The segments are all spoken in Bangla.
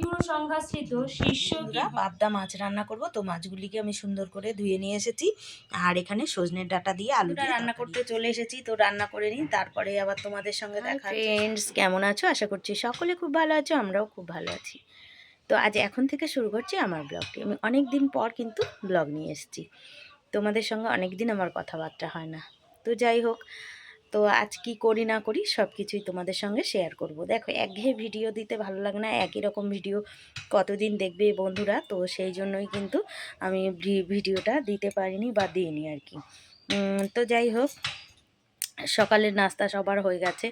কবিগুরু সংঘাস্থিত শীর্ষ পাবদা মাছ রান্না করব। তো মাছগুলিকে আমি সুন্দর করে ধুয়ে নিয়ে এসেছি। আর এখানে সজনের ডাটা দিয়ে আলু রান্না করতে চলে এসেছি। তো রান্না করে নিই তারপরে আবার তোমাদের সঙ্গে দেখা ফ্রেন্ডস কেমন আছো? আশা করছি সকলে খুব ভালো আছো আমরাও খুব ভালো আছি। তো আজ এখন থেকে শুরু করছি আমার ব্লগটি। আমি অনেক দিন পর কিন্তু ব্লগ নিয়ে এসেছি। তোমাদের সঙ্গে অনেক দিন আমার কথাবার্তা হয় না। তো যাই হোক তো আজ কি করি না করি সব কিছুই তোমাদের সঙ্গে শেয়ার করব। দেখো, একঘেয়ে ভিডিও দিতে ভালো লাগে না, একই রকম ভিডিও কতদিন দেখবে বন্ধুরা, তো সেই জন্যই কিন্তু আমি ভিডিওটা দিতে পারিনি বা দিইনি আর কি। তো যাই হোক সকালের নাস্তা সবার হয়ে গেছে।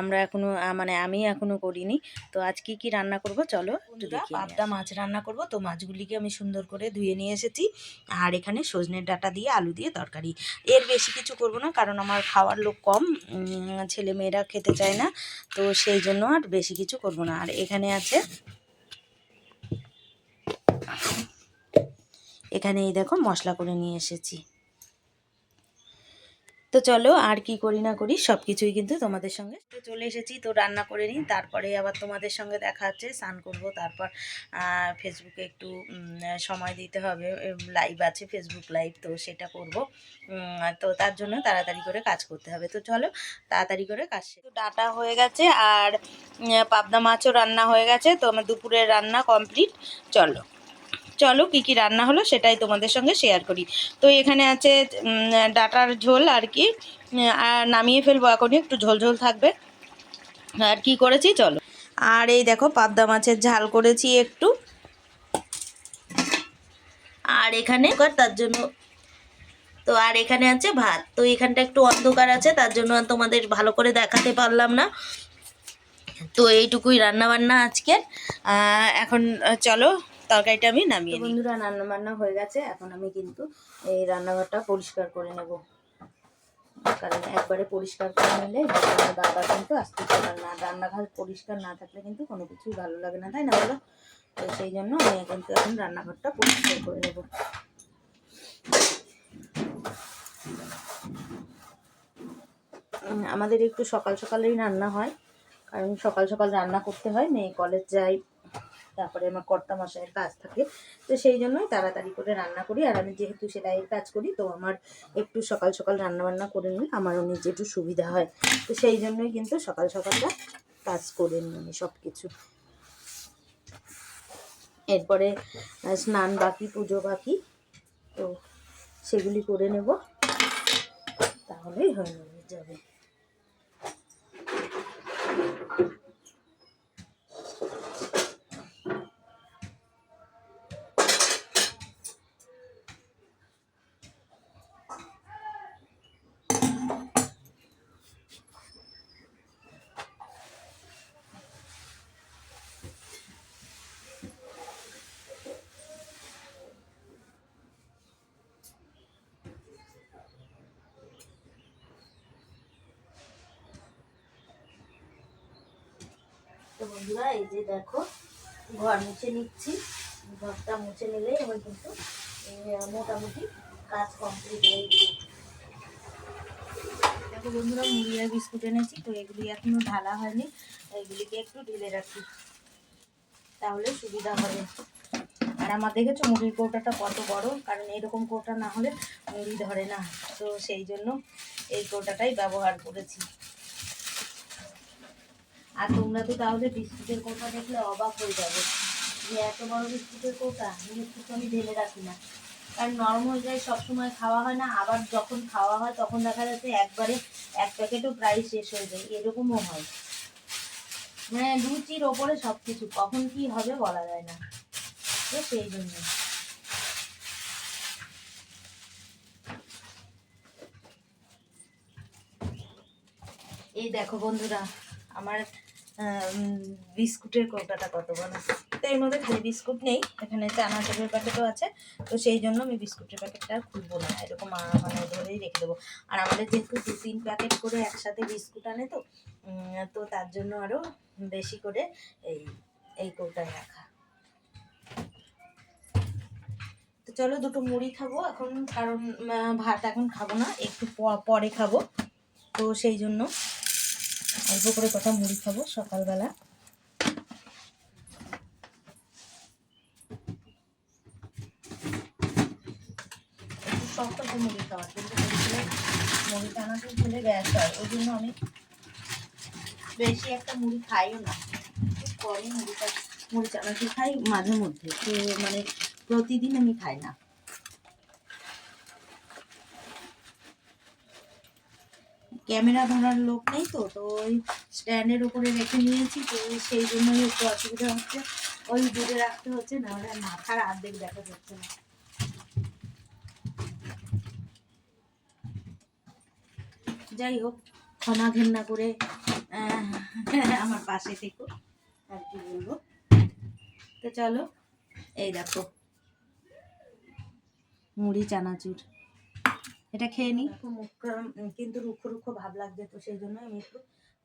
আমরা এখনও মানে আমি এখনও করিনি। তো আজ কি কি রান্না করব চলো পাবদা মাছ রান্না করব। তো মাছগুলিকে আমি সুন্দর করে ধুয়ে নিয়ে এসেছি। আর এখানে সজনের ডাটা দিয়ে আলু দিয়ে তরকারি। এর বেশি কিছু করব না কারণ আমার খাওয়ার লোক কম। ছেলে মেয়েরা খেতে চায় না। তো সেই জন্য আর বেশি কিছু করব না। আর এখানে আছে এখানে এই দেখো মশলা করে নিয়ে এসেছি। তো চলো আর কি করি না করি সব কিছুই কিন্তু তোমাদের সঙ্গে। তো চলে এসেছি, তো রান্না করে নিই, তারপরে আবার তোমাদের সঙ্গে দেখা হচ্ছে, স্নান করব, তারপর ফেসবুকে একটু সময় দিতে হবে লাইভ আছে, ফেসবুক লাইভ তো সেটা করব। তো তার জন্য তাড়াতাড়ি করে কাজ করতে হবে। তো চলো, তাড়াতাড়ি করে কাজ। তো ডাটা হয়ে গেছে আর পাবদা মাছও রান্না হয়ে গেছে, তো আমার দুপুরের রান্না কমপ্লিট চলো। চলো কি কি রান্না হলো সেটাই তোমাদের সঙ্গে শেয়ার করি। তো এখানে আছে ডাটার ঝোল আর কি আর নামিয়ে ফেলব এখনই একটু ঝোল ঝোল থাকবে। আর কি করেছি, চলো। আর এই দেখো, পাবদা মাছের ঝাল করেছি একটু। আর এখানে তার জন্য তো আর এখানে আছে ভাত। তো এখানটা একটু অন্ধকার আছে, তার জন্য তোমাদের ভালো করে দেখাতে পারলাম না। তো এইটুকুই রান্না বান্না আজকে এখন চলো তরকারিটা আমি নামিয়ে নিই। বন্ধুরা রান্না বান্না হয়ে গেছে। এখন আমি কিন্তু এই রান্নাঘরটা পরিষ্কার করে নেব। কারণ একবারে পরিষ্কার করে নিলে বাবা কিন্তু আসতে পারে না। রান্নাঘর পরিষ্কার না থাকলে কিন্তু কোনো কিছুই ভালো লাগে না তাই না বলো? তো সেই জন্য আমি কিন্তু এখন রান্নাঘরটা পরিষ্কার করে নেব। আমাদের একটু সকাল সকালেই রান্না হয়। কারণ সকাল সকাল রান্না করতে হয় মেয়ে কলেজ যায়। তারপরে আমার কর্তা মশাইয়ের কাজ থাকে। তো সেই জন্যই তাড়াতাড়ি করে রান্না করি। আর আমি যেহেতু সেলাইয়ের কাজ করি, তো আমার একটু সকাল সকাল রান্না বান্না করে নিলে আমারও নিজে একটু সুবিধা হয়। তো সেই জন্যই কিন্তু সকাল সকালটা কাজ করে নিই সব কিছু এরপরে স্নান বাকি, পুজো বাকি, তো সেগুলি করে নেব। তাহলেই হয়ে যাবে। তো বন্ধুরা, এই যে দেখো, ঘর মুছে নিচ্ছি। ঘরটা মুছে নিলেই আমার কিন্তু মোটামুটি কাজ কমপ্লিট হয়ে গেছে। দেখো বন্ধুরা, মুড়ি আর বিস্কুট এনেছি, তো এগুলি এখনও ঢালা হয়নি এগুলিকে একটু ঢেলে রাখি। তাহলে সুবিধা হবে। আর আমার দেখেছ, মুড়ির কৌটাটা কত বড়? কারণ এরকম কৌটা না হলে মুড়ি ধরে না। তো সেই জন্য এই কৌটাটাই ব্যবহার করেছি। আর তোমরা তো তাহলে বিস্কুটের কৌটা দেখলে অবাক হয়ে যাবে। যে এত বড় বিস্কুটের কৌটা বিস্কুট আমি ঢেলে রাখি না। কারণ নরম হয়ে যায় সবসময় খাওয়া হয় না, আবার যখন খাওয়া হয় তখন দেখা যাচ্ছে একবারে এক প্যাকেটও প্রায় শেষ হয়ে যায়, এরকমও হয়। মানে লুচির ওপরে সব কিছু কখন কি হবে বলা যায় না। তো সেই জন্য। এই দেখো বন্ধুরা, আমার বিস্কুটের কৌটাটা কত বড় তো এর মধ্যে খালি বিস্কুট নেই, এখানে চানা চপের প্যাকেটও আছে, তো সেই জন্য আমি বিস্কুটের প্যাকেটটা খুলবো না, এরকম মানে ধরেই রেখে দেবো। আর আমাদের যেহেতু দু তিন প্যাকেট করে একসাথে বিস্কুট আনে তো তো তার জন্য আরও বেশি করে এই এই কৌটায় রাখা। তো চলো দুটো মুড়ি খাব এখন, কারণ ভাত এখন খাব না, একটু পরে খাব, তো সেই জন্য অল্প করে কটা মুড়ি খাব সকালবেলা। মুড়ি খাওয়া কিন্তু মুড়ি খানাতে ভুলে গ্যাস হয়। ওই জন্য আমি বেশি একটা মুড়ি খাইও না। খুব কমই মুড়িটা মুড়ি চানাটি খাই মাঝে মধ্যে। তো মানে প্রতিদিন আমি খাই না। ক্যামেরা ধরার লোক নেই তো তো ওই স্ট্যান্ডের উপরে রেখে নিয়েছি, তো সেই জন্যই একটু অসুবিধা হচ্ছে। ওই দূরে রাখতে হচ্ছে না হলে মাথার আর্ধেক দেখা যাচ্ছে না। যাই হোক, ক্ষমা ঘেন্না করে আমার পাশে থেকো, আর কি বলব। তো চলো, এই দেখো, মুড়ি চানাচুর। এটা খেয়ে নিই কিন্তু রুক্ষ রুক্ষ ভাব লাগছে তো, সেই জন্য আমি একটু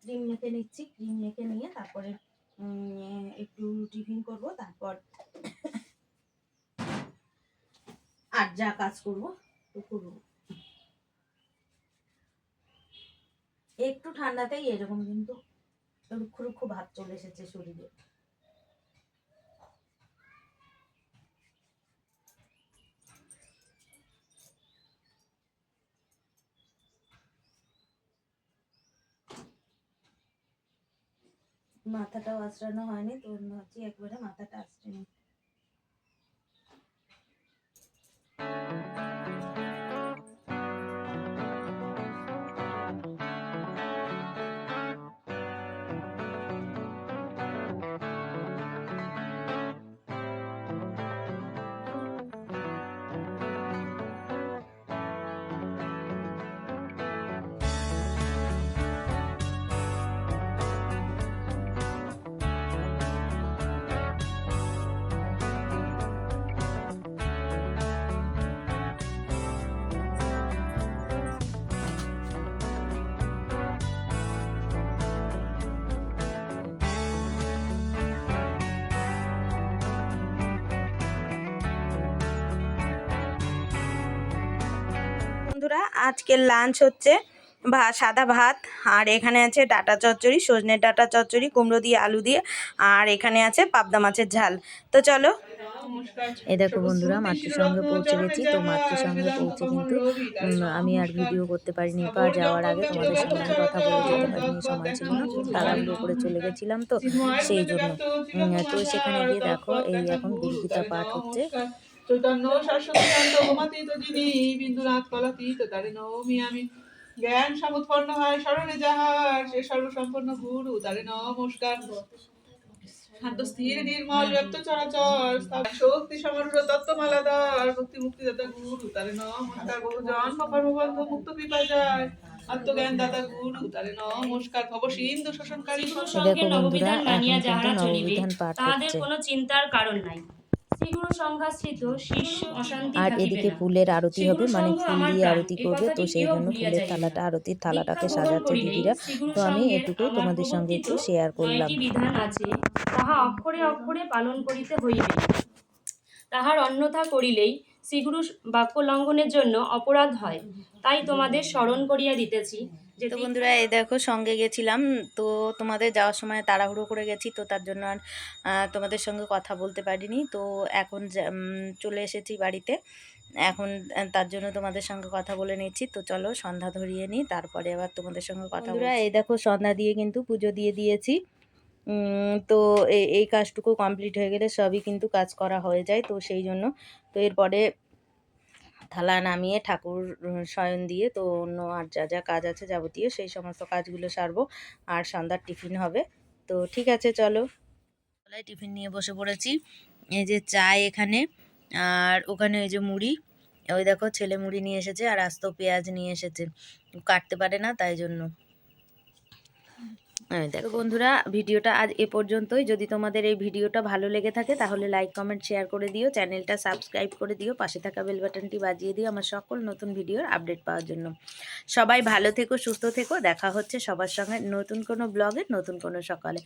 ক্রিম মেখে নিচ্ছি। ক্রিম মেখে নিয়ে তারপরে একটু টিফিন করব, তারপর আর যা কাজ করব তো করব। একটু ঠান্ডাতেই এরকম কিন্তু রুক্ষ রুক্ষ ভাব চলে এসেছে শরীরে। মাথাটাও আঁচড়ানো হয়নি তো ভাবছি একবারে মাথাটা আঁচড়ে নিই বন্ধুরা, আজকের লাঞ্চ হচ্ছে ভা, সাদা ভাত, আর এখানে আছে ডাটা চচ্চড়ি সজনের ডাটা চচ্চড়ি, কুমড়ো দিয়ে, আলু দিয়ে, আর এখানে আছে পাবদা মাছের ঝাল। তো চলো। এ দেখো বন্ধুরা, মাতৃসঙ্গে পৌঁছে গেছি। তো মাতৃসঙ্গে পৌঁছে কিন্তু আমি আর ভিডিও করতে পারিনি। বা যাওয়ার আগে তোমাদের সঙ্গে কথা বলে যেতে পারিনি, সময় ছিল না। তাড়াহুড়ো করে চলে গেছিলাম তো, সেই জন্য। তো সেখানে গিয়ে দেখো, এই এখন গুরুগীতা পাঠ হচ্ছে। চৈতন্য শাশ্বতী গোমাতীত যিনি বিন্দুনাথ কলাতীত তারে নমি আমি। জ্ঞান সমুৎপন্ন হয় স্মরণে যাহার সে সর্বসম্পন্ন গুরু তারে নমস্কার। শান্ত স্থির নির্মল ব্যক্ত চরাচর শক্তি সমারূঢ় তত্ত্বমালাদার মুক্তি মুক্তিদাতা গুরু তারে নমস্কার। বহু জন্ম কর্মবন্ধ মুক্ত কৃপা যায়। আত্মজ্ঞান দাতা গুরু তারে নমস্কার। ভব সিন্ধু শোষণকারী গুরু তো দেখো বন্ধুরা নববিধান মানিয়া যাহারা চলিবে তাহাদের কোনো চিন্তার কারণ নাই। শ্রীগুরু সংঘাশ্রিত শিষ্য অশান্তি আর এদিকে ফুলের আরতি হবে মানে ফুল দিয়ে আরতি করবে তো সেই জন্য ফুলের থালাটা আরতির থালাটাকে সাজাচ্ছে দিদিরা। তো আমি এটুকু তোমাদের সঙ্গে একটু শেয়ার করলাম। বিধান আছে। তাহা অক্ষরে অক্ষরে পালন করিতে হইবে। তাহার অন্যথা করিলেই শ্রীগুরু বাক্য লঙ্ঘনের জন্য অপরাধ হয়। তাই তোমাদের স্মরণ করিয়া দিতেছি। তো বন্ধুরা এই দেখো সঙ্গে গেছিলাম। তো তোমাদের যাওয়ার সময় তাড়াহুড়ো করে গেছি তো তার জন্য আর তোমাদের সঙ্গে কথা বলতে পারিনি। তো এখন চলে এসেছি বাড়িতে। এখন তার জন্য তোমাদের সঙ্গে কথা বলে নিচ্ছি। তো চলো সন্ধ্যা ধরিয়ে নিই তারপরে আবার তোমাদের সঙ্গে কথা বন্ধুরা এই দেখো সন্ধ্যা দিয়ে কিন্তু পুজো দিয়ে দিয়েছি। তো এই এই কাজটুকু কমপ্লিট হয়ে গেলে সবই কিন্তু কাজ করা হয়ে যায় তো সেই জন্য। তো এরপরে থালা নামিয়ে ঠাকুর শয়ন দিয়ে তো অন্য আর যা যা কাজ আছে যাবতীয় সেই সমস্ত কাজগুলো সারবো। আর সন্ধ্যার টিফিন হবে। তো ঠিক আছে, চলো। টিফিন নিয়ে বসে পড়েছি। এই যে চা এখানে, আর ওখানে ওই যে মুড়ি। ওই দেখো ছেলে মুড়ি নিয়ে এসেছে আর আস্ত পেঁয়াজ নিয়ে এসেছে। কাটতে পারে না তাই জন্য। দেখো বন্ধুরা, ভিডিওটা আজ এ পর্যন্তই। যদি তোমাদের এই ভিডিওটা ভালো লেগে থাকে, তাহলে লাইক কমেন্ট শেয়ার করে দিও। চ্যানেলটা সাবস্ক্রাইব করে দিও। পাশে থাকা বেল বাটনটি বাজিয়ে দিও আমার সকল নতুন ভিডিওর আপডেট পাওয়ার জন্য। সবাই ভালো থেকো, সুস্থ থেকো। দেখা হচ্ছে সবার সঙ্গে নতুন কোনো ব্লগে নতুন কোনো সকালে।